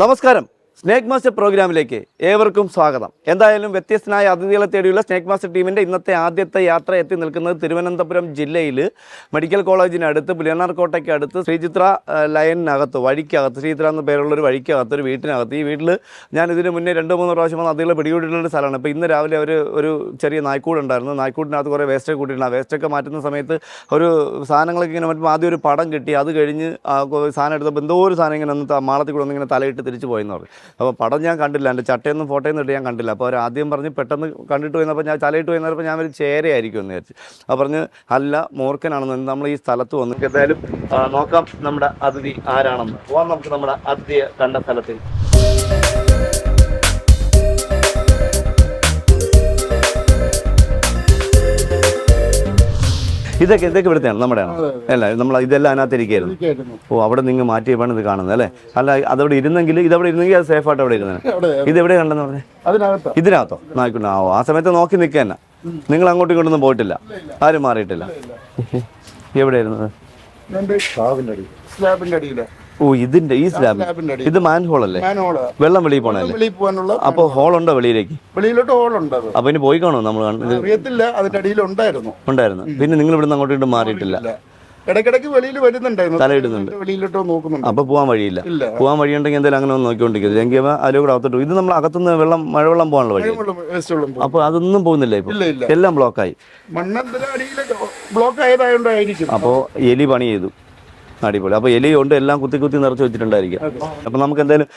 നമസ്കാരം. Snake master പ്രോഗ്രാമിലേക്ക് ഏവർക്കും സ്വാഗതം. എന്തായാലും വ്യത്യസ്തനായ അതിഥികളെ തേടിയുള്ള സ്നേക്ക് മാസ്റ്റർ ടീമിന്റെ ഇന്നത്തെ ആദ്യത്തെ യാത്ര എത്തി നിൽക്കുന്നത് തിരുവനന്തപുരം ജില്ലയിൽ മെഡിക്കൽ കോളേജിനടുത്ത് പുലിയനാർ കോട്ടയ്ക്ക് അടുത്ത് ശ്രീചിത്ര ആ, ലയനിനകത്ത് വഴിക്കകത്ത് ശ്രീചിത്ര എന്ന പേരുള്ള ഒരു വഴിക്കകത്ത് ഒരു വീട്ടിനകത്ത്. ഈ വീട്ടിൽ ഞാൻ ഇതിന് മുന്നേ രണ്ട് മൂന്ന് പ്രാവശ്യം വന്ന് അതിഥികളെ പിടികൂടിയിട്ടുള്ള ഒരു സ്ഥലമാണ്. ഇപ്പോൾ ഇന്ന് രാവിലെ അവർ ഒരു ചെറിയ നായ്ക്കൂടുണ്ടായിരുന്നു നായ്ക്കൂടിനകത്ത് കുറേ വേസ്റ്റൊക്കെ കൂട്ടിയിട്ടുണ്ട്. ആ വേസ്റ്റൊക്കെ മാറ്റുന്ന സമയത്ത് ഒരു സാധനങ്ങളൊക്കെ ഇങ്ങനെ മാറ്റുമ്പോൾ ആദ്യം ഒരു പടം കിട്ടി. അത് കഴിഞ്ഞ് സാധനം എടുത്തപ്പോൾ എന്തോ ഒരു സാധനം ഇങ്ങനെ ഒന്ന് മാളത്തിൽ കൂടെ ഒന്ന് ഇങ്ങനെ തലയിട്ട് തിരിച്ചു പോയെന്ന് പറഞ്ഞു. അപ്പോൾ പടം ഞാൻ കണ്ടില്ല. എന്റെ ചട്ടയൊന്നും ഫോട്ടോയൊന്നും ഇട്ട് ഞാൻ കണ്ടില്ല. അപ്പോൾ അവർ ആദ്യം പറഞ്ഞ് പെട്ടെന്ന് കണ്ടിട്ട് പോയിരുന്നപ്പോൾ ഞാൻ തലയിട്ട് പോയിരുന്നപ്പോൾ ഞാൻ ഒരു ചേരയായിരിക്കും എന്ന് വിചാരിച്ചു. അപ്പോൾ പറഞ്ഞ് അല്ല മൂർഖനാണെന്ന് നമ്മൾ ഈ സ്ഥലത്ത് വന്നു എന്തായാലും നോക്കാം നമ്മുടെ അതിഥി ആരാണെന്ന്. പോവാം നമുക്ക് നമ്മുടെ അതിഥിയെ കണ്ട സ്ഥലത്തിൽ ഇതൊക്കെ ഇതൊക്കെ ഇവിടുത്തെയാണ് നമ്മുടെ അല്ല? നമ്മൾ ഇതെല്ലാം അതിനകത്ത് ഇരിക്കുകയായിരുന്നു. ഇരിക്കുകയായിരുന്നു. ഓ അവിടെ നിങ്ങൾ മാറ്റിയപ്പോഴാണ് ഇത് കാണുന്നത് അല്ലേ? അല്ല അതവിടെ ഇരുന്നെങ്കിൽ ഇതവിടെ ഇരുന്നെങ്കിൽ അത് സേഫ് ആയിട്ട് അവിടെ ഇരുന്നത്. ഇത് എവിടെ കണ്ടെന്ന് പറഞ്ഞേ? ഇതിനകത്തോ? നായിക്കൊണ്ട്? ആ ആ സമയത്ത് നോക്കി നിൽക്കുക തന്നെ. നിങ്ങൾ അങ്ങോട്ടും ഇങ്ങോട്ടൊന്നും പോയിട്ടില്ല. ആരും മാറിയിട്ടില്ല. എവിടെയായിരുന്നത് സ്ലാബിന്റെ അടിയിൽ. ഓ ഇതിന്റെ ഈ സ്ലാബ് സ്ലാബിന്റെ ഇത് മാൻ ഹോൾ അല്ലേ? മാനോൾ വെള്ളം വെളിയിൽ പോണല്ലേ വെളിയിൽ പോകാനുള്ള അപ്പൊ ഹോൾ ഉണ്ടോ വെളിയിലേക്ക്? വെളിയിലോട്ട് ഹോൾ അത്. അപ്പൊ ഇനി പോയി കാണോ നമ്മൾ അറിയത്തില്ല അതിന്റെ അടിയിൽ ഉണ്ടായിരുന്നു. ഉണ്ടായിരുന്നു. പിന്നെ നിങ്ങൾ ഇവിടുന്ന് അങ്ങോട്ട് ഇങ്ങോട്ടും മാറിയിട്ടില്ല. ഇടയ്ക്കിടയ്ക്ക് വെളിയിൽ വരുന്നുണ്ടായിരുന്നു. തലയിടുന്നുണ്ട്. വെളിയിലോട്ട് നോക്കുന്നുണ്ട്. അപ്പൊ പോകാൻ വഴിയില്ല. ഇല്ല. പോകാൻ വഴിയുണ്ടെങ്കിൽ എന്തായാലും അങ്ങനെ ഒന്ന് നോക്കിക്കൊണ്ടിരിക്കുന്നത് എങ്കിൽ അതിലൂടെ അകത്തോട്ട് പോകും. ഇത് നമ്മൾ അകത്തുനിന്ന് വെള്ളം മഴവെള്ളം പോകാനുള്ള വഴി. വെള്ളം വേസ്റ്റ് വെള്ളം പോകും. അപ്പൊ അതൊന്നും പോകുന്നില്ല ഇപ്പൊ. ഇല്ല ഇല്ല. എല്ലാം ബ്ലോക്കായി മണ്ണെന്തിന്റെ അടിയിൽ ബ്ലോക്ക് ആയതായോണ്ടായിരിക്കും അപ്പോൾ എലി പണി ചെയ്തു. അടിപൊളി. അപ്പോൾ എലി കൊണ്ട് എല്ലാം കുത്തി കുത്തി നിറച്ച് വെച്ചിട്ടുണ്ടായിരിക്കും. അപ്പോൾ നമുക്ക് എന്തായാലും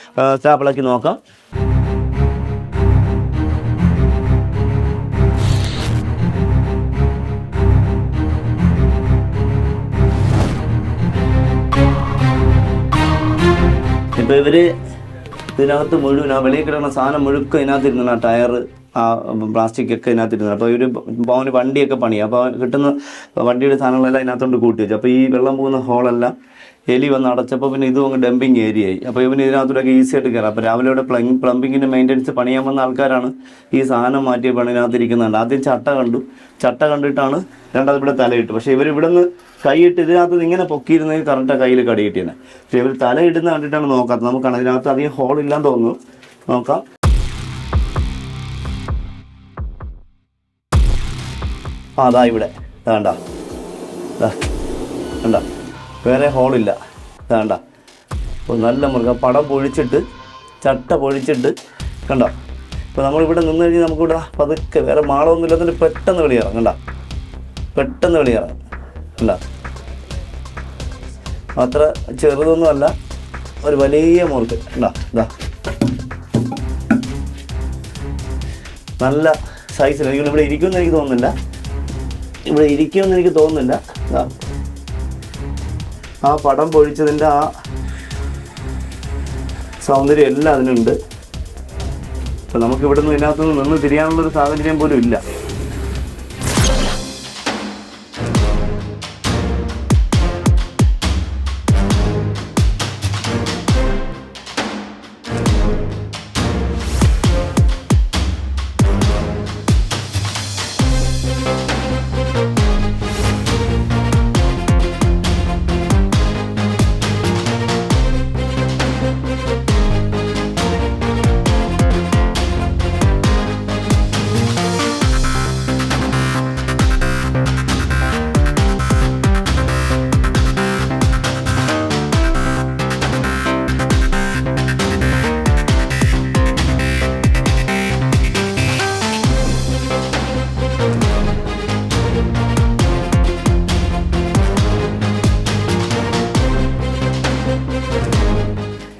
സ്റ്റാപ്പിളാക്കി നോക്കാം. ഇപ്പോൾ ഇവർ ഇതിനകത്ത് മുഴുവൻ ആ വെളിയിൽ കിടക്കുന്ന സാധനം മുഴുക്കം ആ ടയർ ആ പ്ലാസ്റ്റിക് ഒക്കെ ഇതിനകത്തിരുന്നത് അപ്പോൾ ഒരു അവന് വണ്ടിയൊക്കെ പണി അപ്പോൾ കിട്ടുന്ന വണ്ടിയുടെ സാധനങ്ങളെല്ലാം ഇതിനകത്തോണ്ട് കൂട്ടി വെച്ചു. അപ്പോൾ ഈ വെള്ളം പോകുന്ന ഹോളെല്ലാം എലി വന്ന് അടച്ചപ്പോൾ പിന്നെ ഇതും അങ്ങ് ഡംപിങ് ഏരിയ ആയി അപ്പോൾ ഇവന് ഇതിനകത്തൂടെ ഈസി ആയിട്ട് കയറാം. അപ്പോൾ രാവിലെ ഇവിടെ പ്ലംബ് പ്ലംബിങ്ങിന്റെ മെയിന്റനൻസ് പണിയാൻ വന്ന ആൾക്കാരാണ് ഈ സാധനം മാറ്റിയ പണിനകത്ത് ഇരിക്കുന്നുണ്ട് ആദ്യം ചട്ട കണ്ടു. ചട്ട കണ്ടിട്ടാണ് രണ്ടാമത് ഇവിടെ തലയിട്ടു പക്ഷേ ഇവർ ഇവിടെ നിന്ന് കൈയിട്ട് ഇതിനകത്ത് ഇങ്ങനെ പൊക്കിയിരുന്നെങ്കിൽ കറക്റ്റാണ് കയ്യിൽ കടി കിട്ടിയത് പക്ഷേ ഇവർ തലയിടുന്ന കണ്ടിട്ടാണ് നോക്കാത്തത്. നമുക്കാണ് ഇതിനകത്ത് അധികം ഹോൾ ഇല്ലാന്ന് തോന്നുന്നു. നോക്കാം. ആ അതാ ഇവിടെ. വേണ്ട വേണ്ട വേറെ ഹോളില്ല. വേണ്ട അപ്പോൾ നല്ല മൃഗം പടം പൊഴിച്ചിട്ട് ചട്ട പൊഴിച്ചിട്ട് കണ്ട. ഇപ്പോൾ നമ്മളിവിടെ നിന്ന് കഴിഞ്ഞാൽ നമുക്കിവിടെ പതുക്കെ വേറെ മാളമൊന്നും ഇല്ലാത്തതിന് പെട്ടെന്ന് വെളിയിറങ്ങും. കണ്ട. പെട്ടെന്ന് വെളിയിറങ്ങും. കണ്ട. അത്ര ചെറുതൊന്നുമല്ല. ഒരു വലിയ മുറുക്ക് കണ്ട. ഇതാ നല്ല സൈസിൽ ഇവിടെ ഇരിക്കുമെന്ന് എനിക്ക് തോന്നുന്നില്ല. ഇവിടെ ഇരിക്കുമെന്ന് എനിക്ക് തോന്നുന്നില്ല. ആ പടം പൊഴിച്ചതിന്റെ ആ സൗന്ദര്യം എല്ലാം അതിനുണ്ട്. അപ്പം നമുക്ക് ഇവിടെ നിന്ന് ഇതിനകത്തുനിന്ന് നിന്ന് തിരിയാനുള്ളൊരു സാഹചര്യം പോലും ഇല്ല.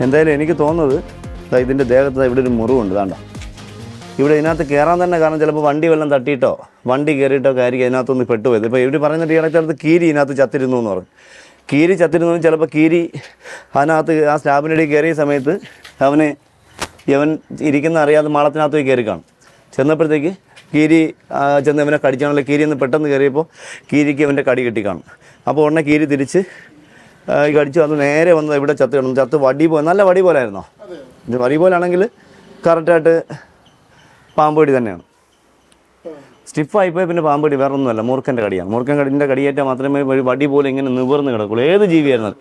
എന്തായാലും എനിക്ക് തോന്നുന്നത് ഇതിന്റെ ദേഹത്ത് ഇവിടെ ഒരു മുറിവുണ്ട് വേണ്ട ഇവിടെ ഇതിനകത്ത് കയറാൻ തന്നെ കാരണം ചിലപ്പോൾ വണ്ടി വല്ലതും തട്ടിയിട്ടോ വണ്ടി കയറിയിട്ടോ ആയിരിക്കും അതിനകത്തൊന്ന് പെട്ടുപോയത്. ഇപ്പോൾ ഇവർ പറഞ്ഞിട്ട് ഇടയ്ക്കടുത്ത് കീരി ഇതിനകത്ത് ചത്തിരുന്നു എന്ന് പറഞ്ഞു. കീരി ചത്തിരുന്നു ചിലപ്പോൾ കീരി അതിനകത്ത് ആ സ്റ്റാബിനടി കയറിയ സമയത്ത് അവന് ഇവൻ ഇരിക്കുന്ന അറിയാതെ മാളത്തിനകത്ത് പോയി കയറി കാണും ചെന്നപ്പോഴത്തേക്ക് കീരി ചെന്ന് ഇവനെ കടിച്ചാണല്ലോ. കീരി എന്ന് പെട്ടെന്ന് കയറിയപ്പോൾ കീരിക്ക് അവന്റെ കടി കിട്ടി അപ്പോൾ ഉടനെ കീരി തിരിച്ച് കടിച്ചു വന്ന് നേരെ വന്ന് ഇവിടെ ചത്ത് കിടന്നു. ചത്ത് വടി പോലെ നല്ല വടി പോലെ ആയിരുന്നോ വടി പോലാണെങ്കിൽ കറക്റ്റായിട്ട് പാമ്പടി തന്നെയാണ്. സ്റ്റിഫായിപ്പോയി പിന്നെ പാമ്പടി വേറെ ഒന്നുമല്ല മൂർഖന്റെ കടിയാണ്. മൂർഖൻ കടിന്റെ കടിയേറ്റാൽ മാത്രമേ ഒരു വടി പോലെ ഇങ്ങനെ നിവർന്ന് കിടക്കുള്ളൂ. ഏത് ജീവിയായിരുന്നു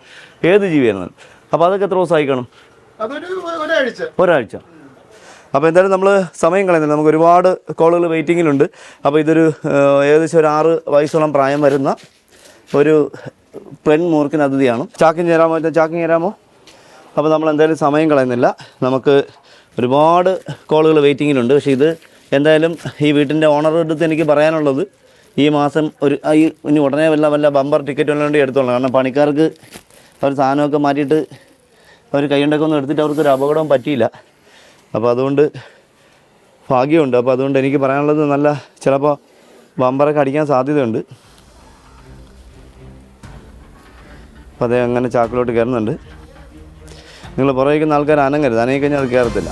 ഏത് ജീവിയായിരുന്നു അപ്പോൾ അതൊക്കെ എത്ര ദിവസം കാണും? അതൊരു ഒരാഴ്ച. അപ്പോൾ എന്തായാലും നമ്മൾ സമയം കളയുന്നില്ല. നമുക്ക് ഒരുപാട് കോളുകൾ വെയിറ്റിങ്ങിലുണ്ട്. അപ്പോൾ ഇതൊരു ഏകദേശം ഒരു ആറ് വയസ്സോളം പ്രായം വരുന്ന ഒരു പെൺ മൂർക്കിന് അതിഥിയാണ്. ചാക്കിങ് ചേരാമോ? ചാക്കിങ് ചേരാമോ? അപ്പോൾ നമ്മൾ എന്തായാലും സമയം കളയുന്നില്ല. നമുക്ക് ഒരുപാട് കോളുകൾ വെയിറ്റിങ്ങിലുണ്ട്. പക്ഷേ ഇത് എന്തായാലും ഈ വീട്ടിന്റെ ഓണറുടെ അടുത്ത് എനിക്ക് പറയാനുള്ളത് ഈ മാസം ഒരു ഈ ഇനി ഉടനെ വല്ല വല്ല ബമ്പർ ടിക്കറ്റ് വല്ല വേണ്ടി എടുത്തോളാം. കാരണം പണിക്കാർക്ക് അവർ സാധനമൊക്കെ മാറ്റിയിട്ട് അവർ കൈയുണ്ടൊക്കെ ഒന്ന് എടുത്തിട്ട് അവർക്കൊരു അപകടവും പറ്റിയില്ല. അപ്പോൾ അതുകൊണ്ട് ഭാഗ്യമുണ്ട്. അപ്പോൾ അതുകൊണ്ട് എനിക്ക് പറയാനുള്ളത് നല്ല ചിലപ്പോൾ ബമ്പറൊക്കെ അടിക്കാൻ സാധ്യതയുണ്ട്. അപ്പോൾ അതേ അങ്ങനെ ചാക്കിലോട്ട് കയറുന്നുണ്ട്. നിങ്ങൾ പുറകേക്കുന്ന ആൾക്കാർ അനങ്ങരുത്. അനങ്ങി കഴിഞ്ഞാൽ അത് കയറത്തില്ല.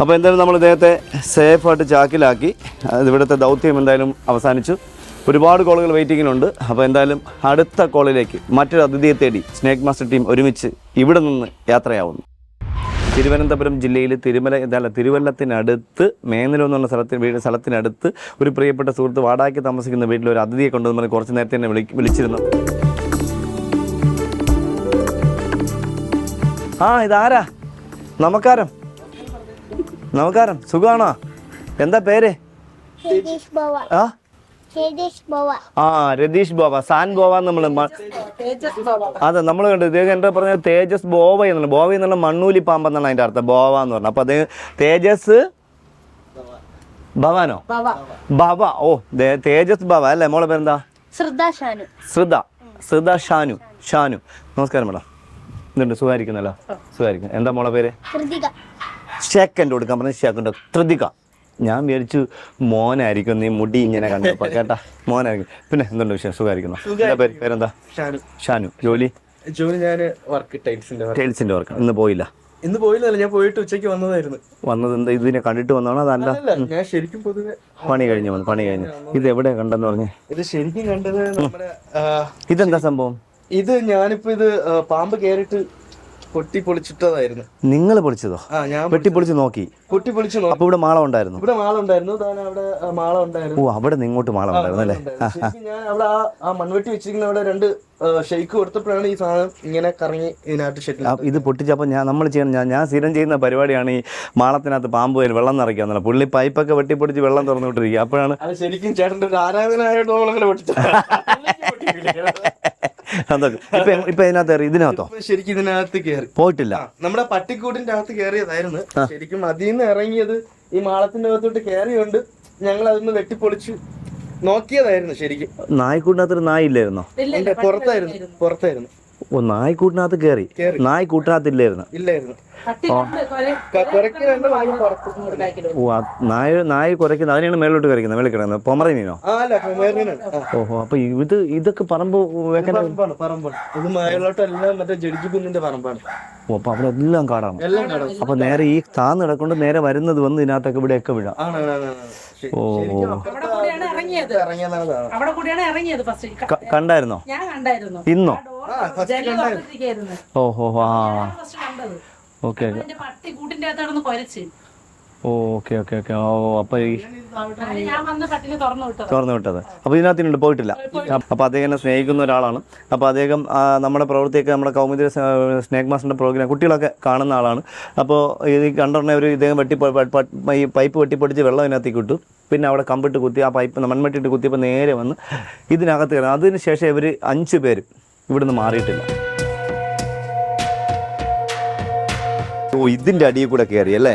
അപ്പോൾ എന്തായാലും നമ്മൾ ഇദ്ദേഹത്തെ സേഫായിട്ട് ചാക്കിലാക്കി. ഇവിടുത്തെ ദൗത്യം എന്തായാലും അവസാനിച്ചു. ഒരുപാട് കോളുകൾ വെയിറ്റിങ്ങിലുണ്ട് അപ്പോൾ എന്തായാലും അടുത്ത കോളിലേക്ക് മറ്റൊരു അതിഥിയെ തേടി സ്നേക് മാസ്റ്റർ ടീം ഒരുമിച്ച് ഇവിടെ നിന്ന് യാത്രയാവുന്നു. തിരുവനന്തപുരം ജില്ലയിൽ തിരുമല ഇതല്ല തിരുവല്ലത്തിനടുത്ത് മേന്നിലം എന്നുള്ള സ്ഥലത്തിന് വീട് സ്ഥലത്തിനടുത്ത് ഒരു പ്രിയപ്പെട്ട സുഹൃത്ത് വാടാക്കി താമസിക്കുന്ന വീട്ടിൽ ഒരു അതിഥിയെ കൊണ്ടുവന്ന് കുറച്ച് നേരത്തെ തന്നെ വിളി വിളിച്ചിരുന്നു. ആ ഇതാരാ? നമസ്കാരം. നമസ്കാരം. സുഖമാണോ എന്താ പേര്? ആ? രതീഷ് ബോവ ആ രതീഷ് ബോവ സാൻ ബോവ നമ്മൾ അതെ നമ്മൾ കണ്ടു. ഇദ്ദേഹം എന്താ പറഞ്ഞ തേജസ് ബോവ എന്നുള്ള ബോവ എന്നുള്ള മണ്ണൂലി പാമ്പെന്നാണ് അതിന്റെ അർത്ഥം. ബോവ എന്ന് പറഞ്ഞു അപ്പൊ അദ്ദേഹം തേജസ് ഭവാനോ? ഭവ. ഓ ദേ- തേജസ് ഭവ അല്ലേ? മോളെ പേരെന്താ? ശ്രദ്ധ ഷാനു. ശ്രുത ശ്രുത ഷാനു. ഷാനു. നമസ്കാരം മേഡം. ഇതുണ്ട്. സുഖമായിരിക്കുന്നല്ലോ? സുഖമായിരിക്കും എന്താ മോളെ പേര്? ഷേക്കന്റെ കൊടുക്കാൻ പറഞ്ഞ ഷേക്കന്റെ ത്രിതിക ഞാൻ വിചാരിച്ചു മോനായിരിക്കും നീ മുടി ഇങ്ങനെ കണ്ടപ്പോ. കേട്ടാ മോനായിരിക്കും. പിന്നെ എന്തുണ്ട് വിഷയം സുഖമായിരിക്കുന്നു? എന്താ പേര്? പേരെന്താ? ഷാനു. ഷാനു. ജോലി? ജോലി ഞാൻ വർക്ക് ടൈൽസിന്റെ വർക്ക് ടൈൽസിന്റെ വർക്ക് ഇന്ന് പോയില്ല? ഇന്ന് പോയില്ല ഞാൻ പോയിട്ട് ഉച്ചയ്ക്ക് വന്നതായിരുന്നു. വന്നത് എന്താ? ഇതിനെ കണ്ടിട്ട് വന്നതാണോ? അതല്ല? ഞാൻ ശരിക്കും പൊതുവെ പണി കഴിഞ്ഞു വന്നു പണി കഴിഞ്ഞു. ഇത് എവിടെ കണ്ടെന്ന് പറഞ്ഞു? ഇത് ശരിക്കും കണ്ടത് നമ്മുടെ ഇതെന്താ സംഭവം? ഇത് ഞാനിപ്പോ ഇത് പാമ്പ് കേറിട്ട് പൊട്ടി പൊളിച്ചിട്ടതായിരുന്നു നിങ്ങൾ പൊളിച്ചതോ? ആ ഞാൻ വെട്ടിപ്പൊളിച്ച് നോക്കി. പൊട്ടി പൊളിച്ചു നോക്കി. അപ്പൊ ഇവിടെ മാള ഉണ്ടായിരുന്നു. ഇവിടെ മാള ഉണ്ടായിരുന്നു. താൻ അവിടെ മാള ഉണ്ടായിരുന്നു. ഓ അവിടെ നിങ്ങോട്ട് ഇങ്ങോട്ട് മാളം ഉണ്ടായിരുന്നു അല്ലേ? ശരിക്കും ഞാൻ അവിടെ ആ ആ മൺവെട്ടി വെച്ചിരിക്കുന്ന അവിടെ രണ്ട് ഷെയ്ക്ക് കൊടുത്തപ്പോഴാണ് ഈ സാധനം ഇങ്ങനെ കറങ്ങി ഇതിനകത്ത് ഇത് പൊട്ടിച്ചപ്പോൾ ഞാൻ നമ്മൾ ചെയ്യണം ഞാൻ ഞാൻ സ്ഥിരം ചെയ്യുന്ന പരിപാടിയാണ് ഈ മാളത്തിനകത്ത് പാമ്പ് പോയി വെള്ളം നിറയ്ക്കുക എന്നുള്ള പുള്ളി പൈപ്പൊക്കെ വെട്ടിപ്പൊടിച്ച് വെള്ളം തുറന്നു വിട്ടിരിക്കുക അപ്പോഴാണ് അത് ശരിക്കും ചേട്ടന്റെ ഒരു ആരാധനായോട് നമ്മളങ്ങനെ പൊട്ടിച്ചു ഇപ്പൊ ഇപ്പൊ ഇതിനകത്ത് കയറി ഇതിനകത്തോ? ശരിക്കും ഇതിനകത്ത് കയറി. പോയിട്ടില്ല. നമ്മുടെ പട്ടിക്കൂടിന്റെ അകത്ത് കയറിയതായിരുന്നു. ശരിക്കും അതിൽ നിന്ന് ഇറങ്ങിയത് ഈ മാളത്തിന്റെ അകത്തോട്ട് കേറിയുണ്ട് ഞങ്ങൾ അതൊന്ന് വെട്ടിപ്പൊളിച്ച് നോക്കിയതായിരുന്നു ശരിക്കും. നായ്ക്കൂട്ടിനകത്ത് നായ ഇല്ലായിരുന്നോ? പുറത്തായിരുന്നു പുറത്തായിരുന്നു. ഓ നായ്ക്കൂട്ടിനകത്ത് കയറി കേറി. നായ്ക്കൂട്ടിനകത്ത് ഇല്ലായിരുന്നു. ഓ നായ നായ കുരയ്ക്കുന്നത് അതിനാണ് മേളിലോട്ട് കറിക്കുന്നത് മേളിൽ കിടക്കുന്നത്. പൊമറീനോ മീനോ? ഓഹോ അപ്പൊ ഇത് ഇതൊക്കെ പറമ്പ് വെക്കാൻ ഓ അപ്പൊ അവിടെ എല്ലാം കാടാണ്. അപ്പൊ നേരെ ഈ താന്ന് കിടക്കൊണ്ട് നേരെ വരുന്നത് വന്ന് ഇതിനകത്തൊക്കെ ഇവിടെയൊക്കെ വിടാം. ഓ ഓ. ഇറങ്ങിയത്. അവിടെ കൂടിയാണ് ഇറങ്ങിയത് ഫസ്റ്റ് കണ്ടായിരുന്നോ? ഞാൻ കണ്ടായിരുന്നു. ഇന്നോ? ഓഹോ ആ. ഫസ്റ്റ് കണ്ടത്. ഓക്കെ പട്ടി കൂട്ടിന്റെ അകത്ത് കിടന്ന് കൊരച്ച്. Okay okay okay. ഓ അപ്പൊ ഈ തുറന്നു വിട്ടത്. അപ്പൊ ഇതിനകത്തിനുണ്ട് പോയിട്ടില്ല. അപ്പൊ അദ്ദേഹം എന്നെ സ്നേഹിക്കുന്ന ഒരാളാണ്. അപ്പൊ അദ്ദേഹം നമ്മുടെ പ്രവൃത്തിയൊക്കെ നമ്മുടെ കൗമുദി സ്നേക് മാസ്റ്ററിന്റെ പ്രോഗ്രാം കുട്ടികളൊക്കെ കാണുന്ന ആളാണ്. അപ്പോൾ ഇത് കണ്ടുടനെ ഒരു ഇദ്ദേഹം വെട്ടി ഈ പൈപ്പ് വെട്ടിപ്പൊടിച്ച് വെള്ളം ഇതിനകത്തേക്ക് ഇട്ടു. പിന്നെ അവിടെ കമ്പിട്ട് കുത്തി ആ പൈപ്പ് മൺമെട്ടിട്ട് കുത്തിയപ്പോൾ നേരെ വന്ന് ഇതിനകത്ത് കയറി. അതിന് ശേഷം ഇവർ അഞ്ച് പേരും ഇവിടുന്ന് മാറിയിട്ടില്ല. ഓ ഇതിന്റെ അടിയിൽ കൂടെ കയറി അല്ലേ?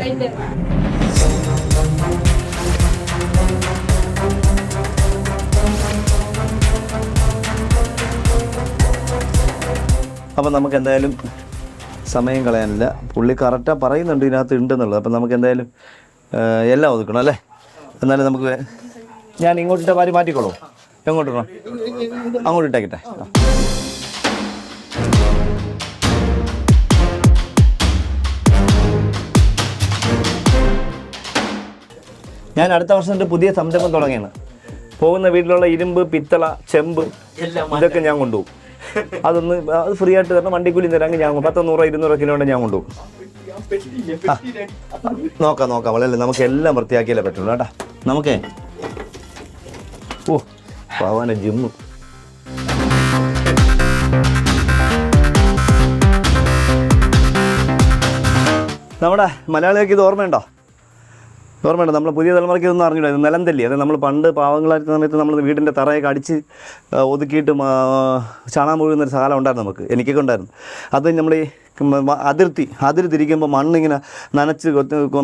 അപ്പം നമുക്ക് എന്തായാലും സമയം കളയാനില്ല. പുള്ളി കറക്റ്റാണ് പറയുന്നുണ്ട് ഇതിനകത്ത് ഉണ്ടെന്നുള്ളത്. അപ്പം നമുക്ക് എന്തായാലും എല്ലാം ഒതുക്കണം അല്ലേ? എന്നാലും നമുക്ക് ഞാൻ ഇങ്ങോട്ടിട്ട പാരി മാറ്റിക്കോളൂ. എങ്ങോട്ട് അങ്ങോട്ട് ഇട്ടേക്കട്ടെ. ഞാൻ അടുത്ത വർഷം എന്റെ പുതിയ സംരംഭം തുടങ്ങിയാണ് പോകുന്ന വീട്ടിലുള്ള ഇരുമ്പ് പിത്തള ചെമ്പ് എല്ലാം ഇതൊക്കെ ഞാൻ കൊണ്ടുപോകും. അതൊന്ന് അത് ഫ്രീ ആയിട്ട് തരണം. വണ്ടിക്കൂലി തരാമെങ്കിൽ ഞാൻ. പത്തോ നൂറോ ഇരുന്നൂറോ കിലോ ഞാൻ കൊണ്ടുപോകും. നോക്കാം നോക്കാം. വളരെ നമുക്ക് എല്ലാം വൃത്തിയാക്കിയാലേ പറ്റുള്ളൂ. കേട്ടാ നമുക്കേ. ഓ പവന ജിമ്മ് നമ്മുടെ മലയാളികൾക്ക് ഇത് ഓർമ്മയുണ്ടോ? ഓർമ്മയുണ്ടോ? നമ്മൾ പുതിയ തലമുറയ്ക്ക് ഇതൊന്നും അറിഞ്ഞില്ല ഇത് നിലം തല്ലി അത് നമ്മൾ പണ്ട് പാവങ്ങളായിരുന്ന സമയത്ത് നമ്മൾ വീടിന്റെ തറയൊക്കെ അടിച്ച് ഒതുക്കിയിട്ട് ചാണാൻ മുഴുകുന്നൊരു കാലം ഉണ്ടായിരുന്നു നമുക്ക്. എനിക്കൊക്കെ ഉണ്ടായിരുന്നു. അത് നമ്മൾ ഈ അതിർത്തി അതിര് തിരിക്കുമ്പോൾ മണ്ണിങ്ങനെ നനച്ച്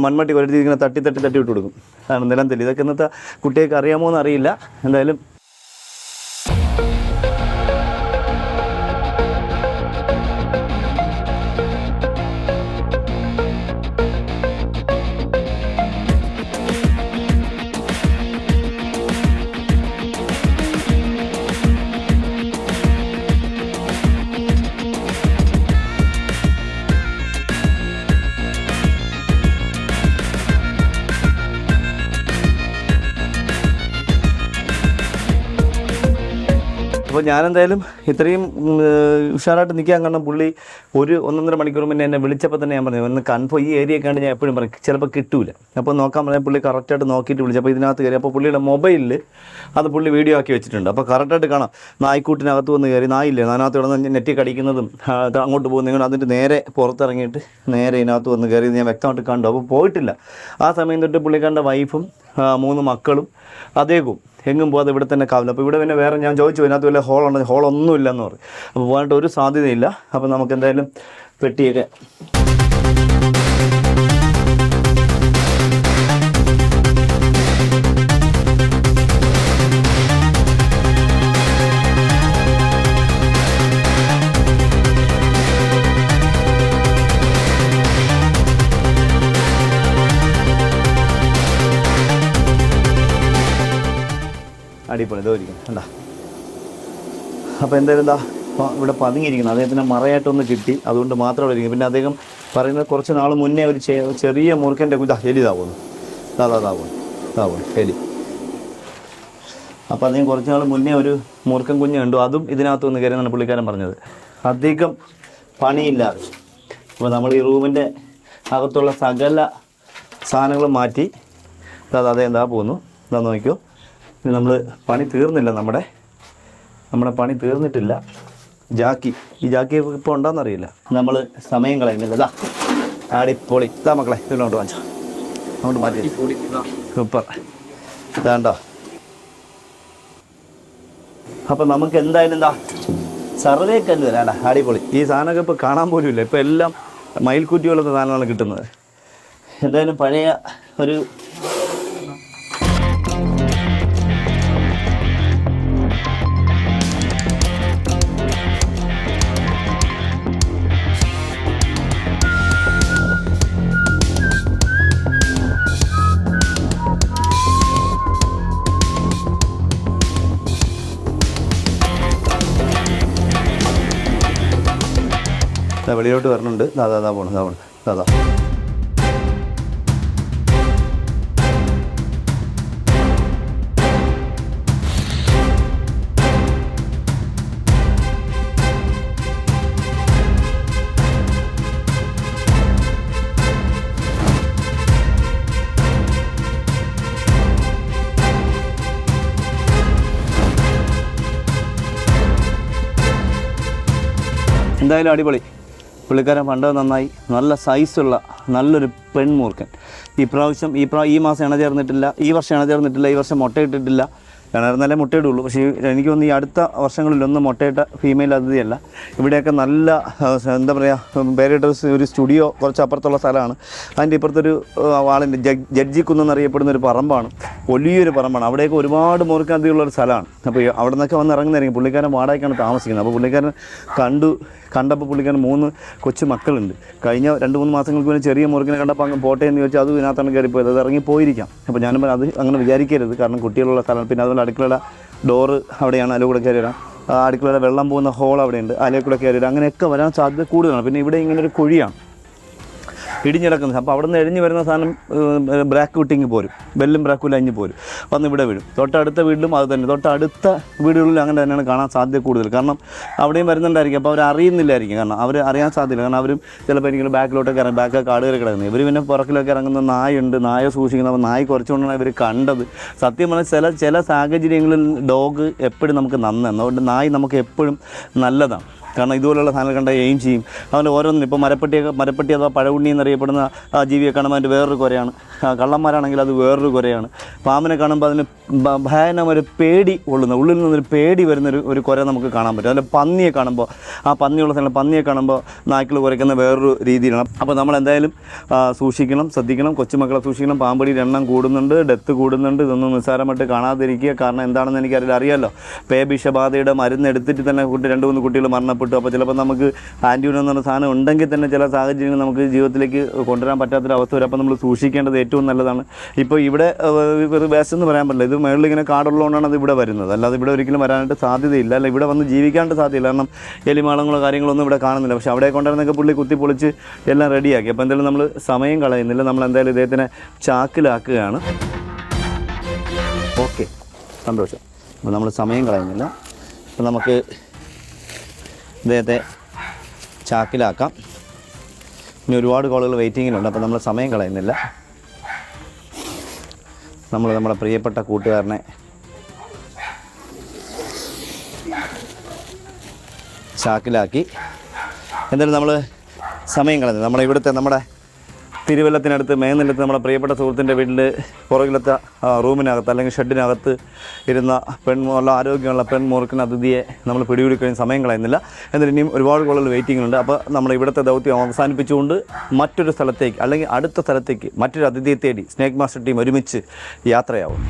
മൺമട്ടി കൊരട്ടി ഇങ്ങനെ തട്ടി തട്ടി തട്ടി വിട്ട് കൊടുക്കും. അതാണ് നിലം തല്ലി ഇതൊക്കെ ഇന്നത്തെ കുട്ടികൾക്ക് അറിയാമോ എന്നറിയില്ല എന്തായാലും അപ്പോൾ ഞാനെന്തായാലും ഇത്രയും ഉഷാറായിട്ട് നിൽക്കാൻ കാരണം പുള്ളി ഒരു ഒന്നൊന്നര മണിക്കൂർ മുന്നേ എന്നെ വിളിച്ചപ്പോൾ തന്നെ ഞാൻ പറഞ്ഞു ഒന്ന് കൺഫേം ഈ ഏരിയ കണ്ട് ഞാൻ എപ്പോഴും പറയും ചിലപ്പോൾ കിട്ടൂല. അപ്പോൾ നോക്കാൻ പറഞ്ഞാൽ പുള്ളി കറക്റ്റായിട്ട് നോക്കിയിട്ട് വിളിച്ചു. അപ്പോൾ ഇതിനകത്ത് കയറി അപ്പോൾ പുള്ളിയുടെ മൊബൈലിൽ അത് പുള്ളി വീഡിയോ ആക്കി വെച്ചിട്ടുണ്ട്. അപ്പോൾ കറക്റ്റായിട്ട് കാണാം. നായ്ക്കൂട്ടിനകത്ത് വന്ന് കയറി നായില്ലേ അതിനകത്ത് കിടന്ന് നെറ്റി കടിക്കുന്നതും അങ്ങോട്ട് പോകുന്ന നിങ്ങൾ അതിന്റെ നേരെ പുറത്തിറങ്ങിയിട്ട് നേരെ ഇതിനകത്ത് വന്ന് കയറി ഞാൻ വ്യക്തമായിട്ട് കണ്ടു. അപ്പോൾ പോയിട്ടില്ല. ആ സമയം തൊട്ട് പുള്ളിക്കാരന്റെ വൈഫും മൂന്ന് മക്കളും. അദ്ദേഹവും എങ്ങും പോകാതെ ഇവിടെ തന്നെ കാവില്ല അപ്പോൾ ഇവിടെ പിന്നെ വേറെ ഞാൻ ചോദിച്ചു ഇതിനകത്ത് വല്ല ഹോളുണ്ട് ഹോളൊന്നും ഇല്ലെന്ന് പറയും അപ്പോൾ പോകാനായിട്ട് ഒരു സാധ്യതയില്ല. അപ്പോൾ നമുക്ക് എന്തായാലും പെട്ടിയൊക്കെ അടിപൊളി. ഇതോ ഇരിക്കും കണ്ടാ? അപ്പോൾ എന്തായാലും എന്താ ഇവിടെ പതുങ്ങിയിരിക്കുന്നത് അദ്ദേഹത്തിന് മറയായിട്ടൊന്ന് കിട്ടി. അതുകൊണ്ട് മാത്രം അവിടെ ഇരിക്കും പിന്നെ അദ്ദേഹം പറയുന്നത് കുറച്ച് നാൾ മുന്നേ ഒരു ചെറിയ മുറുക്കന്റെ ഇതാ എലി ഇതാവുന്നു അതാ ഇതാവുന്നു എലി. അപ്പോൾ അദ്ദേഹം കുറച്ച് നാൾ മുന്നേ ഒരു മുറുക്കൻ കുഞ്ഞ് കണ്ടു. അതും ഇതിനകത്ത് ഒന്ന് കയറി എന്നാണ് പുള്ളിക്കാരൻ പറഞ്ഞത്. അധികം പണിയില്ലാതെ അപ്പോൾ നമ്മൾ ഈ റൂമിന്റെ അകത്തുള്ള സകല സാധനങ്ങളും മാറ്റി. അതാ അതേ എന്താ പോകുന്നു എന്താ നോക്കിയോ ഇനി നമ്മൾ പണി തീർന്നില്ല നമ്മുടെ. നമ്മുടെ പണി തീർന്നിട്ടില്ല. ജാക്കി. ഈ ജാക്കി ഇപ്പോൾ ഉണ്ടോയെന്നറിയില്ല നമ്മൾ സമയം കളയുന്നില്ല. ഇതാ ആടിപ്പൊളി ഇതാ മക്കളെ ഇതിലോട്ട് വാങ്ങിച്ചോ. അങ്ങോട്ട് മാറ്റി സൂപ്പർ. ഇതാണ്ടോ. അപ്പം നമുക്ക് എന്തായാലും എന്താ സർവേ കല്ല് വരാടാ അടിപൊളി. ഈ സാധനമൊക്കെ ഇപ്പോൾ കാണാൻ പോലും ഇല്ല ഇപ്പോൾ എല്ലാം മയിൽക്കുറ്റി പോലത്തെ സാധനമാണ് കിട്ടുന്നത്. എന്തായാലും പഴയ ഒരു വെളിയിലോട്ട് വരണുണ്ട്. ദാദാ ദാ പോണു ദാ പോണു. ദാ ദാ. എന്തായാലും അടിപൊളി. പുള്ളിക്കാരൻ പണ്ട് നന്നായി നല്ല സൈസുള്ള നല്ലൊരു പെൺമൂർക്കൻ. ഈ പ്രാവശ്യം ഈ പ്രാ ഈ മാസം ഇണ ചേർന്നിട്ടില്ല ഈ വർഷം ഇണ ചേർന്നിട്ടില്ല ഈ വർഷം മുട്ടയിട്ടിട്ടില്ല ഇണർന്നാലേ മുട്ടയിടുള്ളൂ പക്ഷേ എനിക്ക് തോന്നുന്നു ഈ അടുത്ത വർഷങ്ങളിലൊന്നും മുട്ടയിട്ട ഫീമെയിൽ അതിഥിയല്ല. ഇവിടെയൊക്കെ നല്ല എന്താ പറയുക പേരിട്ട ഒരു- സ്റ്റുഡിയോ കുറച്ച് അപ്പുറത്തുള്ള സ്ഥലമാണ്. അതിന്റെ ഇപ്പുറത്തൊരു ആളിന്റെ ജഡ്ജി കുന്നെന്നറിയപ്പെടുന്ന ഒരു പറമ്പാണ്. വലിയൊരു പറമ്പാണ്. അവിടെയൊക്കെ ഒരുപാട് മൂർക്കാതിയുള്ള ഒരു സ്ഥലമാണ്. അപ്പോൾ അവിടെ നിന്നൊക്കെ വന്ന് ഇറങ്ങുന്നതായിരിക്കും. പുള്ളിക്കാരൻ വാടകയ്ക്കാണ് താമസിക്കുന്നത്. അപ്പോൾ പുള്ളിക്കാരൻ കണ്ടു കണ്ടപ്പോൾ പുള്ളിക്കാരൻ മൂന്ന് കൊച്ചു മക്കളുണ്ട്. കഴിഞ്ഞ രണ്ട് മൂന്ന് മാസങ്ങൾക്ക് മുന്നേ ചെറിയ മുറുക്കിനെ കണ്ടപ്പോൾ അങ്ങ് പോട്ടെ എന്ന് ചോദിച്ചാൽ അത് ഇതിനകത്താണ് കയറിപ്പോയത്. അത് ഇറങ്ങി പോയിരിക്കാം അപ്പോൾ ഞാനും അത് അങ്ങനെ വിചാരിക്കരുത്. കാരണം കുട്ടികളുള്ള സ്ഥലം പിന്നെ അതുപോലെ അടുക്കളയുടെ ഡോറ് അവിടെയാണ് കൂടെ കയറി വരാം അടുക്കളയുടെ വെള്ളം പോകുന്ന ഹോൾ അവിടെയുണ്ട്. അതിലെ കൂടെ കയറി വരാം അങ്ങനെയൊക്കെ വരാൻ സാധ്യത കൂടുതലാണ്. പിന്നെ ഇവിടെ ഇങ്ങനെ ഒരു കുഴിയാണ്. ഇടിഞ്ഞിടക്കുന്ന അപ്പോൾ അവിടെ നിന്ന് എഴിഞ്ഞ് വരുന്ന സാധനം ബ്രാക്ക് വിട്ടിങ്ങ് പോരും. ബെല്ലും ബ്രാക്കും അഞ്ഞ് പോരും. വന്ന് ഇവിടെ വീഴും. തൊട്ടടുത്ത വീട്ടിലും അത് തന്നെ. തൊട്ടടുത്ത വീടുകളിലും അങ്ങനെ തന്നെയാണ് കാണാൻ സാധ്യത കൂടുതൽ. കാരണം അവിടെയും വരുന്നുണ്ടായിരിക്കും. അപ്പോൾ അവർ അറിയുന്നില്ലായിരിക്കും. കാരണം അവർ അറിയാൻ സാധ്യത കാരണം അവരും ചിലപ്പോൾ എനിക്ക് ബാക്കിലോട്ടൊക്കെ ഇറങ്ങി ബാക്ക് കാട് കയറി കിടക്കുന്നത് ഇവർ പിന്നെ പുറക്കിലൊക്കെ ഇറങ്ങുന്ന നായുണ്ട്. നായ സൂക്ഷിക്കുന്നത്. അപ്പോൾ നായ കുറച്ചുകൊണ്ടാണ് ഇവർ കണ്ടത്. സത്യം പറഞ്ഞാൽ ചില ചില സാഹചര്യങ്ങളിൽ ഡോഗ് എപ്പോഴും നമുക്ക് നന്നാണ്. അതുകൊണ്ട് നായ് നമുക്ക് എപ്പോഴും നല്ലതാണ്. കാരണം ഇതുപോലുള്ള സാധനങ്ങൾ കണ്ട എയിം ചെയ്യും. അതുപോലെ ഓരോന്നിനും ഇപ്പോൾ മരപ്പട്ടിയൊക്കെ മരപ്പട്ടി അഥവാ പഴകുണ്ണി എന്നറിയപ്പെടുന്ന ആ ജീവിയെ കാണുമ്പോൾ അതിന്റെ വേറൊരു കുരയാണ്. കള്ളന്മാരാണെങ്കിൽ അത് വേറൊരു കുരയാണ്. പാമ്പിനെ കാണുമ്പോൾ അതിന് ഭ- ഒരു പേടി കൊള്ളുന്ന ഉള്ളിൽ നിന്നൊരു പേടി വരുന്നൊരു ഒരു കുര നമുക്ക് കാണാൻ പറ്റും. അതിന്റെ പന്നിയെ കാണുമ്പോൾ ആ പന്നിയുള്ള സ്ഥലം പന്നിയെ കാണുമ്പോൾ നായ്ക്കൾ കുരയ്ക്കുന്ന വേറൊരു രീതിയിലാണ്. അപ്പോൾ നമ്മൾ എന്തായാലും സൂക്ഷിക്കണം ശ്രദ്ധിക്കണം. കൊച്ചുമക്കളെ സൂക്ഷിക്കണം. പാമ്പടിയുടെ എണ്ണം കൂടുന്നുണ്ട് ഡെത്ത് കൂടുന്നുണ്ട്. ഇതൊന്നും നിസ്സാരമായിട്ട് കാണാതിരിക്കുക. കാരണം എന്താണെന്ന് എനിക്കറിയില്ല. അറിയാമല്ലോ പേ വിഷബാധയുടെ മരുന്ന് എടുത്തിട്ട് തന്നെ കുട്ടി രണ്ട് മൂന്ന് കുട്ടികൾ മരണപ്പെട്ടു. അപ്പോൾ ചിലപ്പോൾ നമുക്ക് ആന്റിയൂൺ എന്ന് പറഞ്ഞ സാധനം ഉണ്ടെങ്കിൽ തന്നെ ചില സാഹചര്യങ്ങൾ നമുക്ക് ജീവിതത്തിലേക്ക് കൊണ്ടുവരാൻ പറ്റാത്തൊരവസ്ഥ വരും. അപ്പോൾ നമ്മൾ സൂക്ഷിക്കേണ്ടത് ഏറ്റവും നല്ലതാണ്. ഇപ്പോൾ ഇവിടെ വേസ്റ്റ് എന്ന് പറയാൻ പറ്റില്ല. ഇത് മേളിൽ ഇങ്ങനെ കാടുള്ളതുകൊണ്ടാണ് അത് ഇവിടെ വരുന്നത്. അല്ലാതെ ഇവിടെ ഒരിക്കലും വരാനായിട്ട് സാധ്യതയില്ല. അല്ല ഇവിടെ വന്ന് ജീവിക്കാണ്ട് സാധ്യതയില്ല. കാരണം എലിമാളങ്ങളോ കാര്യങ്ങളോ ഒന്നും ഇവിടെ കാണുന്നില്ല. പക്ഷേ അവിടെ കൊണ്ടുവരുന്നൊക്കെ പുള്ളി കുത്തി പൊളിച്ച് എല്ലാം റെഡിയാക്കി. അപ്പോൾ എന്തായാലും നമ്മൾ സമയം കളയുന്നില്ല. നമ്മൾ എന്തായാലും ഇദ്ദേഹത്തിനെ ചാക്കിലാക്കുകയാണ്. ഓക്കെ. സന്തോഷം. അപ്പോൾ നമ്മൾ സമയം കളയുന്നില്ല. അപ്പോൾ നമുക്ക് ഇദ്ദേഹത്തെ ചാക്കിലാക്കാം. ഇനി ഒരുപാട് കോളുകൾ വെയിറ്റിങ്ങിലുണ്ട് അപ്പോൾ നമ്മൾ സമയം കളയുന്നില്ല. നമ്മൾ നമ്മുടെ പ്രിയപ്പെട്ട കൂട്ടുകാരനെ ചാക്കിലാക്കി. എന്തായാലും നമ്മൾ സമയം കളഞ്ഞു. നമ്മുടെ ഇവിടുത്തെ നമ്മുടെ തിരുവല്ലത്തിനടുത്ത് മേന്നിലത്ത് നമ്മുടെ പ്രിയപ്പെട്ട സുഹൃത്തിന്റെ വീട്ടിൽ പുറകിലത്തെ റൂമിനകത്ത് അല്ലെങ്കിൽ ഷെഡിനകത്ത് ഇരുന്ന പെൺമുള്ള ആരോഗ്യമുള്ള പെൺമുറുക്കിന് അതിഥിയെ നമ്മൾ പിടികൂടിക്കഴിഞ്ഞ് സമയം കളയുന്നില്ല. എന്നിട്ട് ഇനിയും ഒരുപാട് കൂടുതൽ വെയിറ്റിംഗ് ഉണ്ട്. അപ്പോൾ നമ്മൾ ഇവിടുത്തെ ദൗത്യം അവസാനിപ്പിച്ചുകൊണ്ട് മറ്റൊരു സ്ഥലത്തേക്ക് അല്ലെങ്കിൽ അടുത്ത സ്ഥലത്തേക്ക് മറ്റൊരു അതിഥിയെ തേടി സ്നേക് മാസ്റ്റർ ടീം ഒരുമിച്ച് യാത്രയാവും.